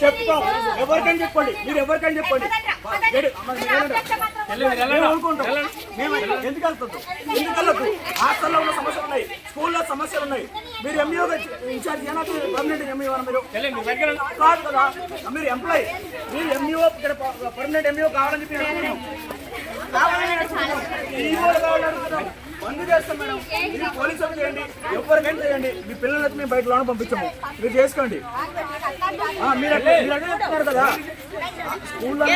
చెప్తాం ఎవరికైనా చెప్పండి మీరు ఎవరికైనా చెప్పండి ఎందుకు వెళ్తుంది ఎందుకు వెళ్ళదు హాస్టల్లో ఉన్న సమస్యలు ఉన్నాయి స్కూల్లో సమస్యలు ఉన్నాయి మీరు ఎంఈఓ ఇన్ఛార్జ్ ఏనాటి పర్మనెంట్ ఎంఈఓ మీరు కాదు కదా మీరు ఎంప్లాయ్ మీరు ఎంఈఓ ఇక్కడ పర్మనెంట్ ఎంఈఓ కావాలని చెప్పి. కావాలని. EO లు కావాలని బంద్ చేస్తాం మేడం. మీరు పోలీసు చేయండి ఎవరికైనా చేయండి. మీ పిల్లలకి మేము బయట లోన పంపించాము. మీరు చేసుకోండి. మీరు అట్లా మీరు అదే చెప్తున్నారు కదా. స్కూల్లో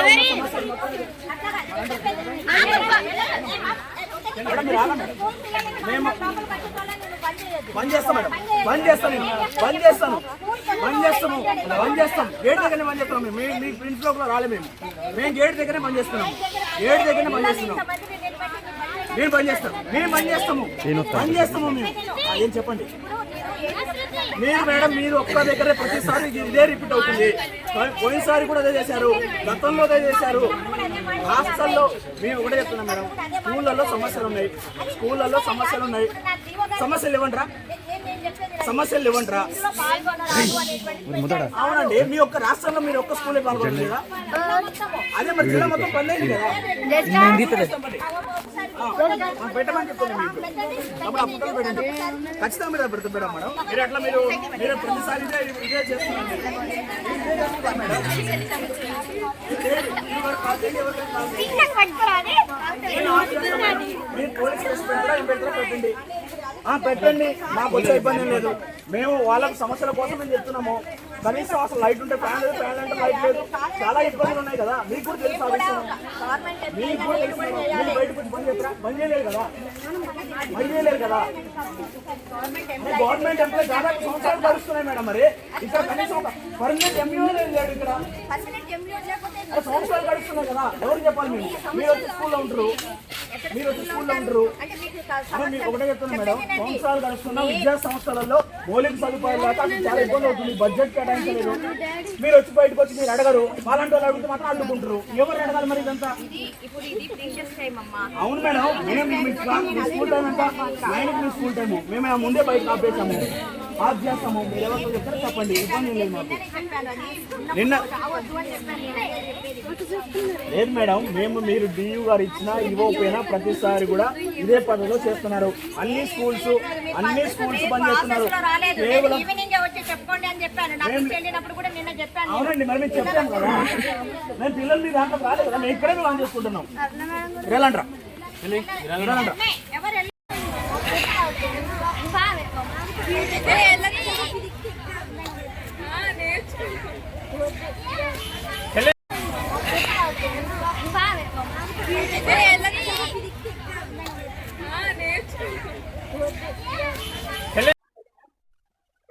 మేము బంద్ చేస్తాం మేడం. బంద్ చేస్తాను బంద్ చేస్తాను బంద్ చేస్తాము. బంద్ చేస్తాం. గేట్ దగ్గరనే బంద్ చేస్తున్నాం మేము. మీ- మీ ప్రిన్స్లో కూడా రాలే మేము. మేము గేట్ దగ్గరనే బంద్ చేస్తున్నాము గేట్ దగ్గరనే బంద్ చేస్తున్నాం. మేము బంద్ చేస్తాం మేము బంద్ చేస్తాము. బంద్ చేస్తాము మేము. ఏం చెప్పండి? మీరు మేడం మీరు ఒక్క దగ్గరే ప్రతిసారి ఇది- రిపీట్ అవుతుంది. పోయినసారి కూడా అదే చేశారు. గతంలో అదే చేశారు. హాస్టల్లో మేము ఒకటే చెప్తున్నాం మేడం. స్కూళ్ళల్లో సమస్యలు ఉన్నాయి. స్కూళ్ళల్లో సమస్యలు ఉన్నాయి. సమస్యలు ఇవ్వండిరా సమస్యలు ఇవ్వండిరా అవునండి. మీ ఒక్క రాష్ట్రంలో మీరు ఒక్క స్కూలే పాల్గొనలేదు? కదా అదే మరి జిల్లా మొత్తం పనిలేదు కదా. పెట్టమని అప్పుడు ఆ పుట్టలు పెట్టండి ఖచ్చితంగా మీరు పెడతాం మేడం మేడం మీరు అట్లా మీరు మీరు ప్రతిసారి ఇదే ఇదే చేస్తున్నారు మీరు. నేను పోలీస్ కేసు పెట్టండి ఆ, పెట్టండి మాకు వచ్చే ఇబ్బంది లేదు మేము వాళ్ళకి సమస్యల కోసం మేము చెప్తున్నాము కనీసం అసలు లైట్ ఉంటే ఫ్యాన్ లేదు ఫ్యాన్ అంటే లైట్ లేదు. చాలా ఇబ్బందులు ఉన్నాయి కదా. మీకు కూడా తెలుసు ఆ విషయం. మీకు కూడా తెలుసు. మీరు బయటకు వచ్చి బంద్ చేస్తారా? బంద్ చేయలేరు కదా. బంద్ చేయలేరు కదా. మరి గవర్నమెంట్ ఎంప్లాయ్ దాదాపు సంవత్సరాలు గడుస్తున్నాయి మేడం మరి. ఇక్కడ కనీసం ఒక పర్మనెంట్ ఎంఈఓ లేదు ఇక్కడ. అరే సంవత్సరాలు గడుస్తున్నాయి కదా. ఎవరు చెప్పాలి మీరు వచ్చి స్కూల్లో ఉంటారు. మీరు వచ్చి స్కూల్లో ఉంటారు? మీకు ఒకటే చెప్తున్నా మేడం. సంవత్సరాలు గడుస్తున్న విద్యా సంస్థలలో మౌలిక సదుపాయాలు లేక అసలు చాలా ఇబ్బంది అవుతుంది. బడ్జెట్ కేటాయించలేదు. మీరు వచ్చి బయటకు వచ్చి మీరు అడగరు. వాళ్ళంటి వాళ్ళు అడిగితే మాత్రం అడ్డుకుంటారు ఎవరు అడగాలి మరి ఇదంతా? అవును మేడం. మేము మీ స్కూల్ టైం ఎంత నైన్ మీ స్కూల్ టైము. మేము ముందే బయట ఆపేసాము. ఆఫ్ చేస్తాము మీరు ఎవరితో చెప్తారో చెప్పండి. ఇబ్బంది ఏం లేదు మాకు. నిన్న చెప్పాను మేడం మేము మీరు డియూ గారు ఇచ్చినా ఇవ్వకపోయినా ప్రతిసారి కూడా ఇదే పద్ధతిలో చేస్తున్నారు. అన్ని స్కూల్స్ అన్ని స్కూల్స్ బంద్ చేస్తున్నారు. కేవలం చెప్పాను చెప్పాను అవునండి మరి మేము చెప్పాం కదా. మేము పిల్లలు మీ దాంట్లో రాలేదు కదా మేము ఇక్కడే లాంచ్ చేసుకుంటున్నాం. వెళ్ళండ్రా. వెళ్ళండ్రా ఎవరు వెళ్ళ-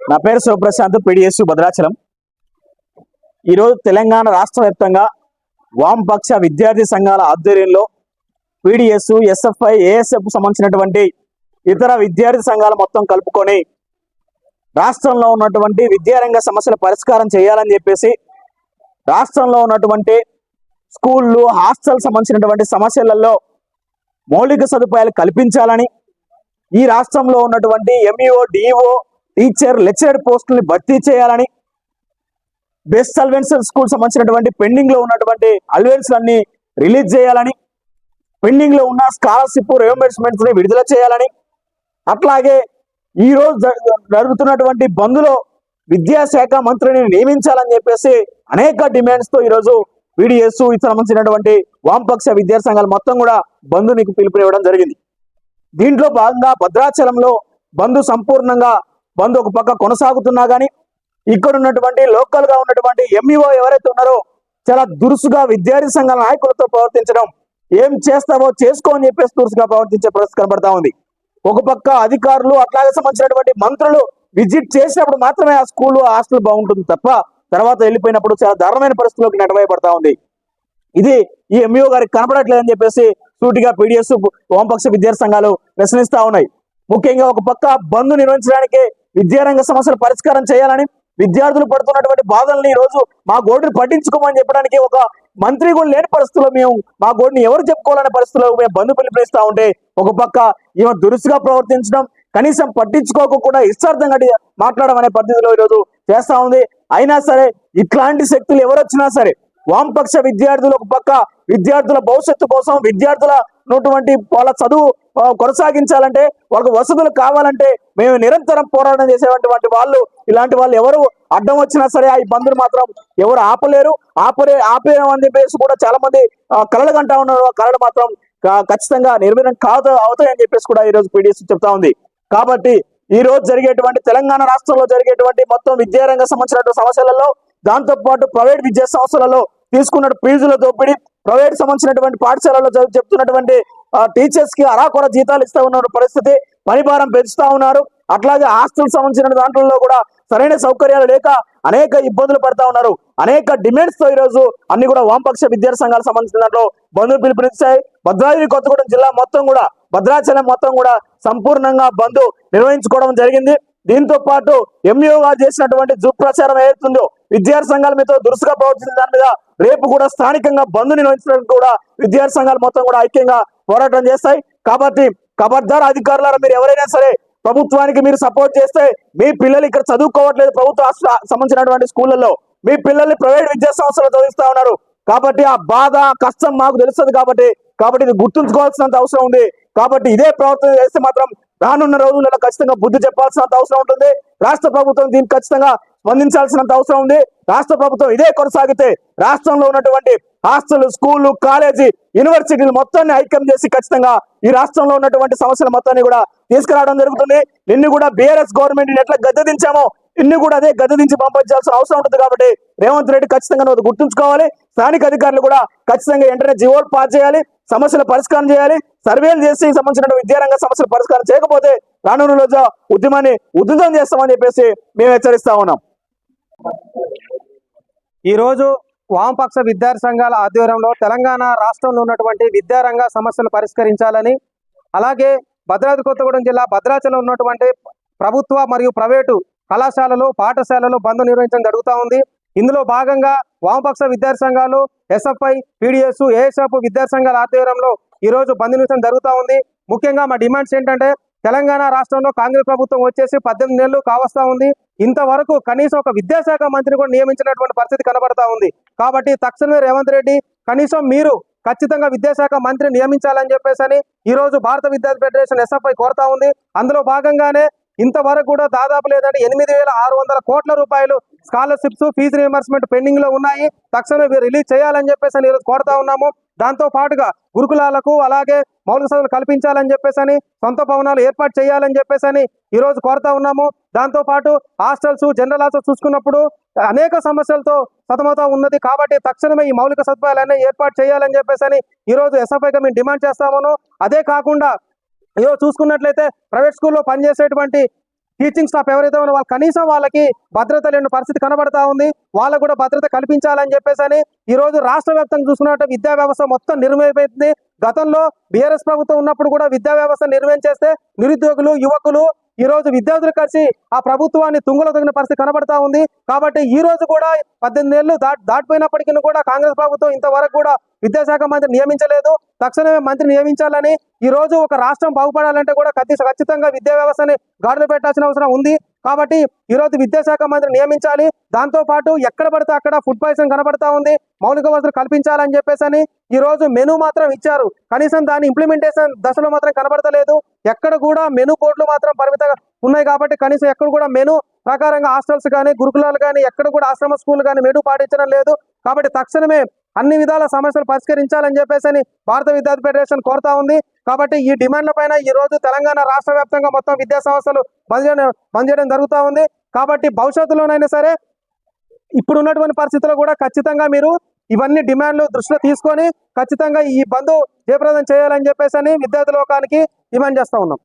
నా పేరు శివప్రశాంత్ పిడిఎస్ భద్రాచలం. ఈరోజు తెలంగాణ రాష్ట్ర వ్యాప్తంగా వామపక్ష విద్యార్థి సంఘాల ఆధ్వర్యంలో పీడిఎస్ ఎస్ఎఫ్ఐ ఏఎస్ఎఫ్ సంబంధించినటువంటి ఇతర విద్యార్థి సంఘాలు మొత్తం కలుపుకొని రాష్ట్రంలో ఉన్నటువంటి విద్యారంగ సమస్యల పరిష్కారం చేయాలని చెప్పేసి రాష్ట్రంలో ఉన్నటువంటి స్కూళ్ళు హాస్టల్ సంబంధించినటువంటి సమస్యలలో మౌలిక సదుపాయాలు కల్పించాలని ఈ రాష్ట్రంలో ఉన్నటువంటి ఎంఈఓ డిఓ టీచర్ లెక్చరర్ పోస్టుల్ని భర్తీ చేయాలని బెస్ట్ అల్వెన్సల్ స్కూల్ సంబంధించినటువంటి పెండింగ్లో ఉన్నటువంటి అల్వెన్స్లన్నీ రిలీజ్ చేయాలని పెండింగ్లో ఉన్న స్కాలర్షిప్ రియంబర్స్మెంట్స్ని విడుదల చేయాలని అట్లాగే ఈ రోజు జరుగుతున్నటువంటి బంద్లో విద్యాశాఖ మంత్రిని నియమించాలని చెప్పేసి అనేక డిమాండ్స్తో ఈరోజు పీడిఎస్ ఇది సంబంధించినటువంటి వామపక్ష విద్యా సంఘాలు మొత్తం కూడా బంధునికి పిలుపునివ్వడం జరిగింది. దీంట్లో భాగంగా భద్రాచలంలో బంధు సంపూర్ణంగా బంధు ఒక పక్క కొనసాగుతున్నా గానీ ఇక్కడ ఉన్నటువంటి లోకల్గా ఉన్నటువంటి ఎంఈఓ ఎవరైతే ఉన్నారో చాలా దురుసుగా విద్యార్థి సంఘాల నాయకులతో ప్రవర్తించడం ఏం చేస్తావో చేసుకో అని చెప్పేసి దురుసుగా ప్రవర్తించే పరిస్థితి కనబడతా ఉంది. ఒక పక్క అధికారులు అట్లాగే సంబంధించినటువంటి మంత్రులు విజిట్ చేసినప్పుడు మాత్రమే ఆ స్కూల్ హాస్టల్ బాగుంటుంది తప్ప తర్వాత వెళ్ళిపోయినప్పుడు చాలా దారుణమైన పరిస్థితుల్లోకి నెటవేయబడతా ఉంది. ఇది ఈ ఎంఈఓ గారికి కనపడట్లేదని చెప్పేసి సూటిగా పీడిఎస్ వామపక్ష విద్యార్థి సంఘాలు ప్రశ్నిస్తా ఉన్నాయి. ముఖ్యంగా ఒక పక్క బంద్ నిర్వహించడానికి విద్యారంగ సమస్యలు పరిష్కారం చేయాలని విద్యార్థులు పడుతున్నటువంటి బాధల్ని ఈ రోజు మా గోడుని పట్టించుకోమని చెప్పడానికి ఒక మంత్రి కూడా లేని పరిస్థితుల్లో మేము మా గోడుని ఎవరు చెప్పుకోవాలనే పరిస్థితుల్లో మేము బంధు పిలుపునిస్తా ఉంటే ఒక పక్క ఈమె దురుసుగా ప్రవర్తించడం కనీసం పట్టించుకోకుండా ఇష్టార్థంగా మాట్లాడడం అనే పద్ధతిలో ఈరోజు చేస్తా ఉంది. అయినా సరే ఇట్లాంటి శక్తులు ఎవరు వచ్చినా సరే వామపక్ష విద్యార్థులు ఒక పక్క విద్యార్థుల భవిష్యత్తు కోసం విద్యార్థుల ఉన్నటువంటి వాళ్ళ చదువు కొనసాగించాలంటే వాళ్ళకు వసతులు కావాలంటే మేము నిరంతరం పోరాటం చేసేటువంటి వాళ్ళు ఇలాంటి వాళ్ళు ఎవరు అడ్డం వచ్చినా సరే ఆ ఇబ్బందులు మాత్రం ఎవరు ఆపలేరు. ఆపరే ఆపేయమని చెప్పేసి కూడా చాలా మంది ఆ, కలలు కంటా ఉన్నారు. కళలు మాత్రం ఖచ్చితంగా నిర్వీర్యం కాదు అవుతాయని చెప్పేసి కూడా ఈ రోజు పీడిఎస్ చెప్తా ఉంది. కాబట్టి ఈ రోజు జరిగేటువంటి తెలంగాణ రాష్ట్రంలో జరిగేటువంటి మొత్తం విద్యారంగ సంబంధించినటువంటి సమస్యలలో దాంతో పాటు ప్రైవేట్ విద్యా సంస్థలలో తీసుకున్న ఫీజుల దోపిడీ ప్రైవేట్ సంబంధించినటువంటి పాఠశాలలో చెప్తున్నటువంటి టీచర్స్కి అరాకొర జీతాలు ఇస్తా ఉన్న పరిస్థితి పనిభారం పెంచుతా ఉన్నారు. అట్లాగే హాస్టల్ సంబంధించిన దాంట్లో కూడా సరైన సౌకర్యాలు లేక అనేక ఇబ్బందులు పడతా ఉన్నారు. అనేక డిమాండ్స్తో ఈ రోజు అన్ని కూడా వామపక్ష విద్యార్థి సంఘాలకు సంబంధించిన దాంట్లో బంధువులు పిలుపునిచ్చాయి. భద్రాద్రి కొత్తగూడెం జిల్లా మొత్తం కూడా భద్రాచలం మొత్తం కూడా సంపూర్ణంగా బంద్ నిర్వహించుకోవడం జరిగింది. దీంతో పాటు ఎంఈఓగా చేసినటువంటి దుష్ప్రచారం ఏదైతుందో విద్యార్థి సంఘాల మీద దురుసుగా ప్రవర్తించిన దాని మీద రేపు కూడా స్థానికంగా బంధు నిర్వహించడానికి కూడా విద్యార్థి సంఘాలు మొత్తం కూడా ఐక్యంగా పోరాటం చేస్తాయి. కాబట్టి ఖబర్దార్ అధికారులారా మీరు ఎవరైనా సరే ప్రభుత్వానికి మీరు సపోర్ట్ చేస్తే మీ పిల్లలు ఇక్కడ చదువుకోవట్లేదు. ప్రభుత్వ సంబంధించినటువంటి స్కూళ్ళల్లో మీ పిల్లల్ని ప్రైవేట్ విద్యా సంస్థలు చదివిస్తా ఉన్నారు. కాబట్టి ఆ బాధ కష్టం మాకు తెలుస్తుంది కాబట్టి కాబట్టి ఇది గుర్తుంచుకోవాల్సినంత అవసరం ఉంది. కాబట్టి ఇదే ప్రవర్తన చేస్తే మాత్రం రానున్న రోజులలో ఖచ్చితంగా బుద్ధి చెప్పాల్సినంత అవసరం ఉంటుంది. రాష్ట్ర ప్రభుత్వం దీనికి ఖచ్చితంగా స్పందించాల్సినంత అవసరం ఉంది. రాష్ట్ర ప్రభుత్వం ఇదే కొనసాగితే రాష్ట్రంలో ఉన్నటువంటి హాస్టల్ స్కూళ్ళు కాలేజీ యూనివర్సిటీలు మొత్తాన్ని ఐక్యం చేసి ఖచ్చితంగా ఈ రాష్ట్రంలో ఉన్నటువంటి సమస్యల మొత్తాన్ని కూడా తీసుకురావడం జరుగుతుంది. నిన్ను కూడా బీఆర్ఎస్ గవర్నమెంట్ ఎట్లా గద్దెదించామో ఇన్ని కూడా అదే గద్దెదించి పంపించాల్సిన అవసరం ఉంటుంది కాబట్టి రేవంత్ రెడ్డి ఖచ్చితంగా గుర్తుంచుకోవాలి. స్థానిక అధికారులు కూడా ఖచ్చితంగా వెంటనే జీవోలు పాస్ చేయాలి సమస్యల పరిష్కారం చేయాలి. సర్వేలు చేసి సంబంధించిన విద్యారంగ సమస్యల పరిష్కారం చేయకపోతే రానున్న రోజు ఉద్యమాన్ని ఉధృతం చేస్తామని చెప్పేసి మేము హెచ్చరిస్తా ఉన్నాం. ఈ రోజు వామపక్ష విద్యార్థి సంఘాల ఆధ్వర్యంలో తెలంగాణ రాష్ట్రంలో ఉన్నటువంటి విద్యారంగ సమస్యలు పరిష్కరించాలని అలాగే భద్రాద్రి కొత్తగూడెం జిల్లా భద్రాచలం ఉన్నటువంటి ప్రభుత్వ మరియు ప్రైవేటు కళాశాలలు పాఠశాలలు బంద్ నిర్వహించడం జరుగుతూ ఉంది. ఇందులో భాగంగా వామపక్ష విద్యార్థి సంఘాలు ఎస్ఎఫ్ఐ పీడిఎస్ ఏఎస్ఎఫ్ విద్యార్థి సంఘాల ఆధ్వర్యంలో ఈ రోజు బంద్ నిర్వహించడం జరుగుతూ ఉంది. ముఖ్యంగా మా డిమాండ్స్ ఏంటంటే తెలంగాణ రాష్ట్రంలో కాంగ్రెస్ ప్రభుత్వం వచ్చేసి పద్దెనిమిది నెలలు కావస్తా ఉంది. ఇంతవరకు కనీసం ఒక విద్యాశాఖ మంత్రిని కూడా నియమించినటువంటి పరిస్థితి కనబడతా ఉంది. కాబట్టి తక్షణమే రేవంత్ రెడ్డి కనీసం మీరు ఖచ్చితంగా విద్యాశాఖ మంత్రి నియమించాలని చెప్పేసి అని ఈ రోజు భారత విద్యార్థి ఫెడరేషన్ ఎస్ఎఫ్ఐ కోరుతా ఉంది. అందులో భాగంగానే ఇంతవరకు కూడా దాదాపు లేదంటే ఎనిమిది వేల ఆరు వందల కోట్ల రూపాయలు స్కాలర్షిప్స్ ఫీజు రియంబర్స్మెంట్ పెండింగ్లో ఉన్నాయి. తక్షణమే రిలీజ్ చేయాలని చెప్పేసి అని ఈరోజు కోరుతా ఉన్నాము. దాంతో పాటుగా గురుకులాలకు అలాగే మౌలిక సదువులు కల్పించాలని చెప్పేసి అని సొంత భవనాలు ఏర్పాటు చేయాలని చెప్పేసి అని ఈరోజు కోరుతా ఉన్నాము. దాంతో పాటు హాస్టల్స్ జనరల్ హాస్టల్స్ చూసుకున్నప్పుడు అనేక సమస్యలతో సతమతం ఉన్నది. కాబట్టి తక్షణమే ఈ మౌలిక సదుపాయాలన్నీ ఏర్పాటు చేయాలని చెప్పేసి ఈరోజు ఎస్ఎఫ్ఐగా మేము డిమాండ్ చేస్తామను అదే కాకుండా అయ్యో చూసుకున్నట్లయితే ప్రైవేట్ స్కూల్లో పనిచేసేటువంటి టీచింగ్ స్టాఫ్ ఎవరైతే ఉన్నారో వాళ్ళు కనీసం వాళ్ళకి భద్రత లేని పరిస్థితి కనబడతా ఉంది. వాళ్ళకు కూడా భద్రత కల్పించాలని చెప్పేసి అని ఈ రోజు రాష్ట్ర వ్యాప్తంగా చూసుకున్నట్టు విద్యా వ్యవస్థ మొత్తం నిర్వహించింది గతంలో బీఆర్ఎస్ ప్రభుత్వం ఉన్నప్పుడు కూడా విద్యా వ్యవస్థ నిర్వహించేస్తే నిరుద్యోగులు యువకులు ఈ రోజు విద్యార్థులు కలిసి ఆ ప్రభుత్వాన్ని తుంగలో తగిన పరిస్థితి కనబడతా ఉంది. కాబట్టి ఈ రోజు కూడా పద్దెనిమిది ఏళ్ళు దాటి దాటిపోయినప్పటికీ కూడా కాంగ్రెస్ ప్రభుత్వం ఇంతవరకు కూడా విద్యాశాఖ మంత్రి నియమించలేదు. తక్షణమే మంత్రి నియమించాలని ఈ రోజు ఒక రాష్ట్రం బాగుపడాలంటే కూడా ఖచ్చితంగా విద్యా వ్యవస్థని గాడులు పెట్టాల్సిన అవసరం ఉంది. కాబట్టి ఈ రోజు విద్యాశాఖ మంత్రి నియమించాలి. దాంతో పాటు ఎక్కడ పడితే అక్కడ ఫుడ్ పాయిజన్ కనబడతా ఉంది. మౌలిక వసతులు కల్పించాలని చెప్పేసి అని ఈ రోజు మెనూ మాత్రం ఇచ్చారు. కనీసం దాని ఇంప్లిమెంటేషన్ దశలో మాత్రం కనబడతలేదు. ఎక్కడ కూడా మెనూ బోర్డులు మాత్రం పరిమితంగా ఉన్నాయి కాబట్టి కనీసం ఎక్కడ కూడా మెనూ ప్రకారంగా హాస్టల్స్ కానీ గురుకులాలు కానీ ఎక్కడ కూడా ఆశ్రమ స్కూల్ కానీ మెనూ పాటించడం లేదు. కాబట్టి తక్షణమే అన్ని విధాల సమస్యలు పరిష్కరించాలని చెప్పేసి అని భారత విద్యార్థి ఫెడరేషన్ కోరుతా ఉంది. కాబట్టి ఈ డిమాండ్ల పైన ఈ రోజు తెలంగాణ రాష్ట్ర వ్యాప్తంగా మొత్తం విద్యా సంస్థలు బంద్ చేయడం బంద్ చేయడం జరుగుతూ ఉంది. కాబట్టి భవిష్యత్తులోనైనా సరే ఇప్పుడు ఉన్నటువంటి పరిస్థితుల్లో కూడా ఖచ్చితంగా మీరు ఇవన్నీ డిమాండ్లు దృష్టిలో తీసుకొని ఖచ్చితంగా ఈ బంద్ జయప్రదం చేయాలని చెప్పేసి అని విద్యార్థి లోకానికి డిమాండ్ చేస్తూ ఉన్నాం.